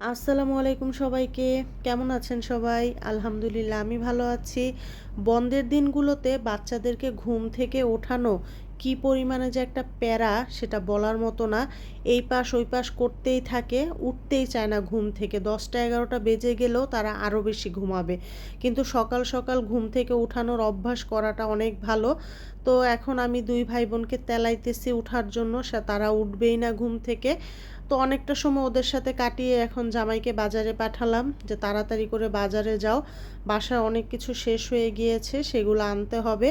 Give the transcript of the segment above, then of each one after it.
আসসালামু আলাইকুম সবাইকে। কেমন আছেন সবাই? আলহামদুলিল্লাহ, আমি ভালো আছি। বন্ধের দিনগুলোতে বাচ্চাদেরকে ঘুম থেকে ওঠানো কি পরিমাণে যে একটা প্যারা সেটা বলার মতো না। এই পাশ ওই পাশ করতেই থাকে, উঠতেই চায় না ঘুম থেকে। দশটা এগারোটা বেজে গেলেও তারা আরও বেশি ঘুমাবে। কিন্তু সকাল সকাল ঘুম থেকে উঠানোর অভ্যাস করাটা অনেক ভালো। তো এখন আমি দুই ভাই বোনকে তেলাইতেছি উঠার জন্য, সে তারা উঠবেই না ঘুম থেকে। তো অনেকটা সময় ওদের সাথে কাটিয়ে এখন জামাইকে বাজারে পাঠালাম যে, তাড়াতাড়ি করে বাজারে যাও। বাসায় অনেক কিছু শেষ হয়ে গিয়েছে, সেগুলো আনতে হবে।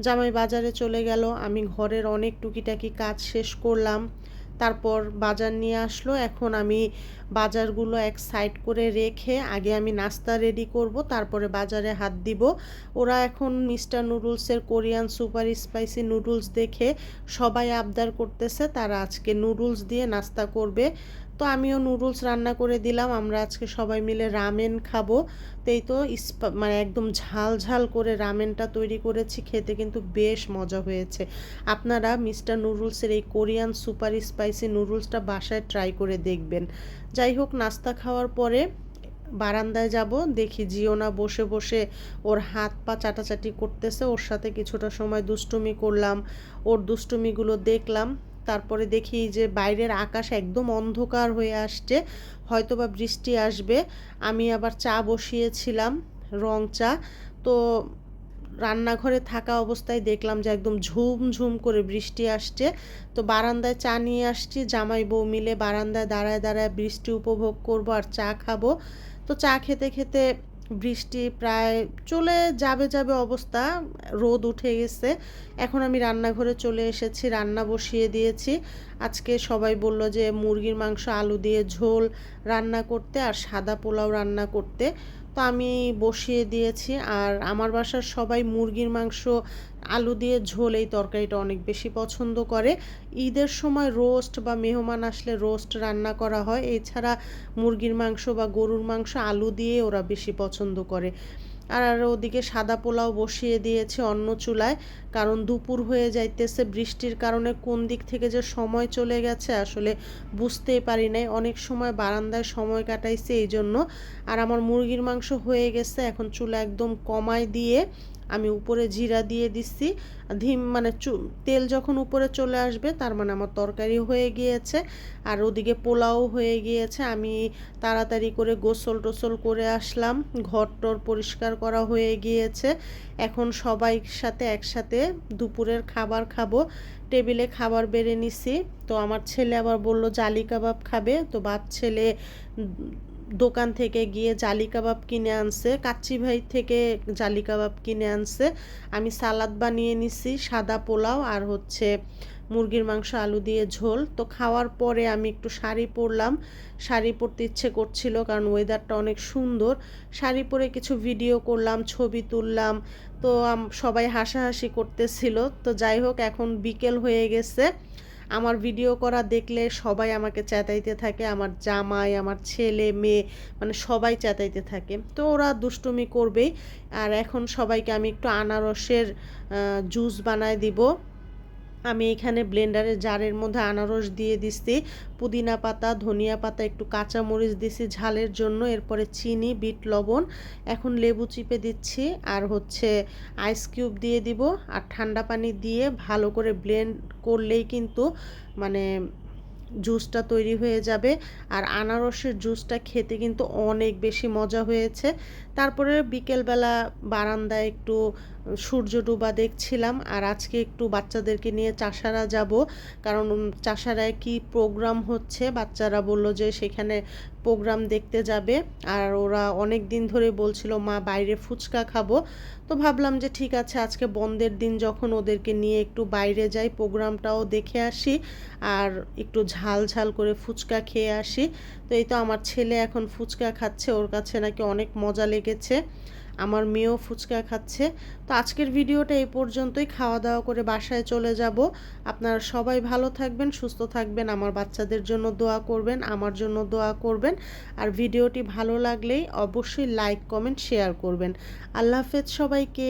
জামাই বাজারে চলে গেল, আমি ঘরের অনেক টুকিটাকি কাজ শেষ করলাম। তারপর বাজার নিয়ে আসলো। এখন আমি বাজারগুলো এক সাইড করে রেখে আগে আমি নাস্তা রেডি করব, তারপরে বাজারে হাত দিব। ওরা এখন মিস্টার নুডলসের কোরিয়ান সুপার স্পাইসি নুডলস দেখে সবাই আবদার করতেছে, তারা আজকে নুডলস দিয়ে নাস্তা করবে। তো আমিও নুডলস রান্না করে দিলাম, আমরা আজকে সবাই মিলে রামেন খাব। তো এই তো মানে একদম ঝাল ঝাল করে রামেনটা তৈরি করেছি, খেতে কিন্তু বেশ মজা হয়েছে। আপনারা মিস্টার নুডলসের এই কোরিয়ান সুপার স্পাইসি নুডলসটা বাসায় ট্রাই করে দেখবেন। যাই হোক, নাস্তা খাওয়ার পরে বারান্দায় যাব, দেখি জিওনা বসে বসে ওর হাত পা চাটাচাটি করতেছে, ওর সাথে কিছুটা সময় দুষ্টুমি করলাম, ওর দুষ্টুমিগুলো দেখলাম, তারপরে দেখি যে বাইরের আকাশ একদম অন্ধকার হয়ে আসছে হয়তো বা বৃষ্টি আসবে, আমি আবার চা বসিয়েছিলাম, রং চা, তো রান্নাঘরে থাকা অবস্থায় দেখলাম যে একদম ঝুম ঝুম করে বৃষ্টি আসছে। তো বারান্দায় চা নিয়ে আসছি, জামাই বউ মিলে বারান্দায় দাঁড়ায় দাঁড়ায় বৃষ্টি উপভোগ করব আর চা খাব। তো চা খেতে খেতে বৃষ্টি প্রায় চলে যাবে যাবে অবস্থা, রোদ উঠে গেছে। এখন আমি রান্নাঘরে চলে এসেছি, রান্না বসিয়ে দিয়েছি। আজকে সবাই বলল যে মুরগির মাংস, আলু দিয়ে ঝোল রান্না করতে আর সাদা পোলাও রান্না করতে। তো আমি বসিয়ে দিয়েছি। আর আমার বাসার সবাই মুরগির মাংস, আলু দিয়ে ঝোল এই তরকারিটা অনেক বেশি পছন্দ করে। ঈদের সময় রোস্ট বা মেহমান আসলে রোস্ট রান্না করা হয়। এছাড়া মুরগির মাংস বা গরুর মাংস আলু দিয়ে ওরা বেশি পছন্দ করে। আর আর ওদিকে সাদা পোলাও বসিয়ে দিয়েছে অন্য চুলায়, কারণ দুপুর হয়ে যাইতেছে, বৃষ্টির কারণে কোন দিক থেকে যে সময় চলে গেছে আসলে বুঝতেই পারি নাই। অনেক সময় বারান্দায় সময় কাটাইছে এই জন্য আর আমার মুরগির মাংস হয়ে গেছে, এখন চুলা একদম কমায় দিয়ে আমি উপরে জিরা দিয়ে দিচ্ছি। ধিম মানে তেল যখন উপরে চলে আসবে, তার মানে আমার তরকারি হয়ে গিয়েছে। আর ওদিকে পোলাও হয়ে গিয়েছে। আমি তাড়াতাড়ি করে গোসল টোসল করে আসলাম। ঘর টর পরিষ্কার করা হয়ে গিয়েছে। এখন সবাই সাথে একসাথে দুপুরের খাবার খাব। টেবিলে খাবার বেড়ে নিছি। তো আমার ছেলে আবার বলল, জালি কাবাব খাবে? তো বাদ ছেলে দোকান থেকে গিয়ে জালি কাবাব কিনে আনছে, কাচ্চি ভাই থেকে জালি কাবাব কিনে আনছে। আমি সালাদ বানিয়ে নিছি, সাদা পোলাও আর হচ্ছে মুরগির মাংস, আলু দিয়ে ঝোল। তো খাওয়ার পরে আমি একটু শাড়ি পরলাম। শাড়ি পরতে ইচ্ছে করছিল কারণ ওয়েদারটা অনেক সুন্দর। শাড়ি পরে কিছু ভিডিও করলাম, ছবি তুললাম। তো সবাই হাসাহাসি করতেছিল। তো যাই হোক, এখন বিকেল হয়ে গেছে। আমার ভিডিও করা দেখলে সবাই আমাকে চেতাইতে থাকে, আমার জামাই, আমার ছেলে, মেয়ে মানে সবাই চেতাইতে থাকে। তো ওরা দুষ্টুমি করবেই। আর এখন সবাইকে আমি একটু আনারসের জুস বানায় দিব। আমি এখানে ব্লেন্ডারের জারের মধ্যে আনারস দিয়ে দিচ্ছি পুদিনা পাতা, ধনিয়া পাতা, একটু কাঁচা মরিচ দিছি ঝালের জন্য, এরপরে চিনি, বিট, লবণ, এখন লেবু চিপে দিচ্ছি, আর হচ্ছে আইস কিউব দিয়ে দিব, আর ঠান্ডা পানি দিয়ে ভালো করে ব্লেন্ড করলেই কিন্তু মানে জুসটা তৈরি হয়ে যাবে, আর আনারসের জুসটা খেতে কিন্তু অনেক বেশি মজা হয়েছে তারপরে বিকেলবেলা বারান্দায় একটু সূর্য ডুবা দেখছিলাম। আর আজকে একটু বাচ্চাদেরকে নিয়ে চাষারা যাব। কারণ চাষারায় কি প্রোগ্রাম হচ্ছে, বাচ্চারা বলল যে সেখানে প্রোগ্রাম দেখতে যাবে। আর ওরা অনেক দিন ধরে বলছিল, মা, বাইরে ফুচকা খাব। তো ভাবলাম যে ঠিক আছে, আজকে বন্ধের দিন যখন ওদেরকে নিয়ে একটু বাইরে যাই, প্রোগ্রামটাও দেখে আসি। আর একটু ঝাল ঝাল করে ফুচকা খেয়ে আসি। তো এই তো আমার ছেলে এখন ফুচকা খাচ্ছে, ওর কাছে নাকি অনেক মজা লেগেছে আমার মেয়েও ফুচকা খাচ্ছে। তো আজকের ভিডিওটা এই পর্যন্তই। খাওয়া দাওয়া করে বাসায় চলে যাব। আপনারা সবাই ভালো থাকবেন, সুস্থ থাকবেন। আমার বাচ্চাদের জন্য দোয়া করবেন, আমার জন্য দোয়া করবেন। আর ভিডিওটি ভালো লাগলেই অবশ্যই লাইক কমেন্ট শেয়ার করবেন। আল্লাহ হাফেজ সবাইকে।